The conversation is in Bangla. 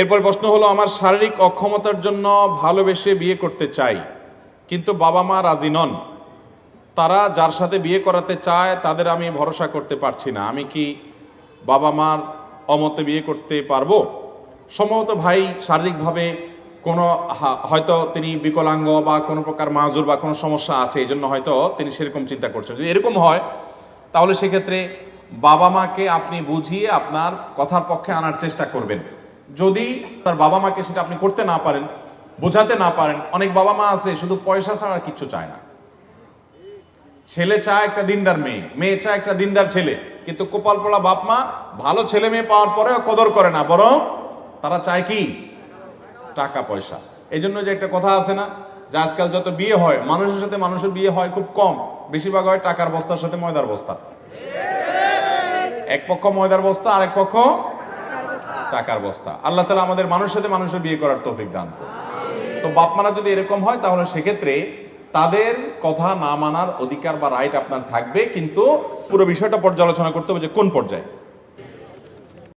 এরপর প্রশ্ন হলো, আমার শারীরিক অক্ষমতার জন্য ভালোবেসে বিয়ে করতে চাই, কিন্তু বাবা মা রাজি নন। তারা যার সাথে বিয়ে করাতে চায়, তাদের আমি ভরসা করতে পারছি না। আমি কি বাবা মার অমতে বিয়ে করতে পারব? সম্ভবত ভাই শারীরিকভাবে কোনো হয়তো তিনি বিকলাঙ্গ বা কোনো প্রকার মাজুর বা কোনো সমস্যা আছে এই জন্য হয়তো তিনি সেরকম চিন্তা করছেন। যদি এরকম হয়, তাহলে সেক্ষেত্রে বাবা মাকে আপনি বুঝিয়ে আপনার কথার পক্ষে আনার চেষ্টা করবেন। যদি তার বাবা মাকে সেটা আপনি করতে না পারেন, বোঝাতে না পারেন, অনেক বাবা মা আছে, শুধু পয়সা ছাড়া আর কিচ্ছু চায় না। ছেলে চায় একটা দিনদার মেয়ে মেয়ে চায় একটা দিনদার ছেলে। কিন্তু কোপাল পোড়া বাপ মা ভালো ছেলে মেয়ে পাওয়ার পরেও কদর করে না, বরং তারা চায় কি? টাকা, পয়সা। এই জন্য যে একটা কথা আছে না, যে আজকাল যত বিয়ে হয়, মানুষের সাথে মানুষের বিয়ে হয় খুব কম। বেশিরভাগ হয় টাকার বস্তার সাথে ময়দার বস্তা। এক পক্ষ ময়দার বস্তা, আরেক পক্ষ টাকার বস্তা আল্লাহ তালা আমাদের মানুষের সাথে মানুষের বিয়ে করার তৌফিক দান। তো বাপ মারা যদি এরকম হয়, তাহলে সেক্ষেত্রে তাদের কথা না মানার অধিকার বা রাইট আপনার থাকবে, কিন্তু পুরো বিষয়টা পর্যালোচনা করতে হবে যে কোন পর্যায়ে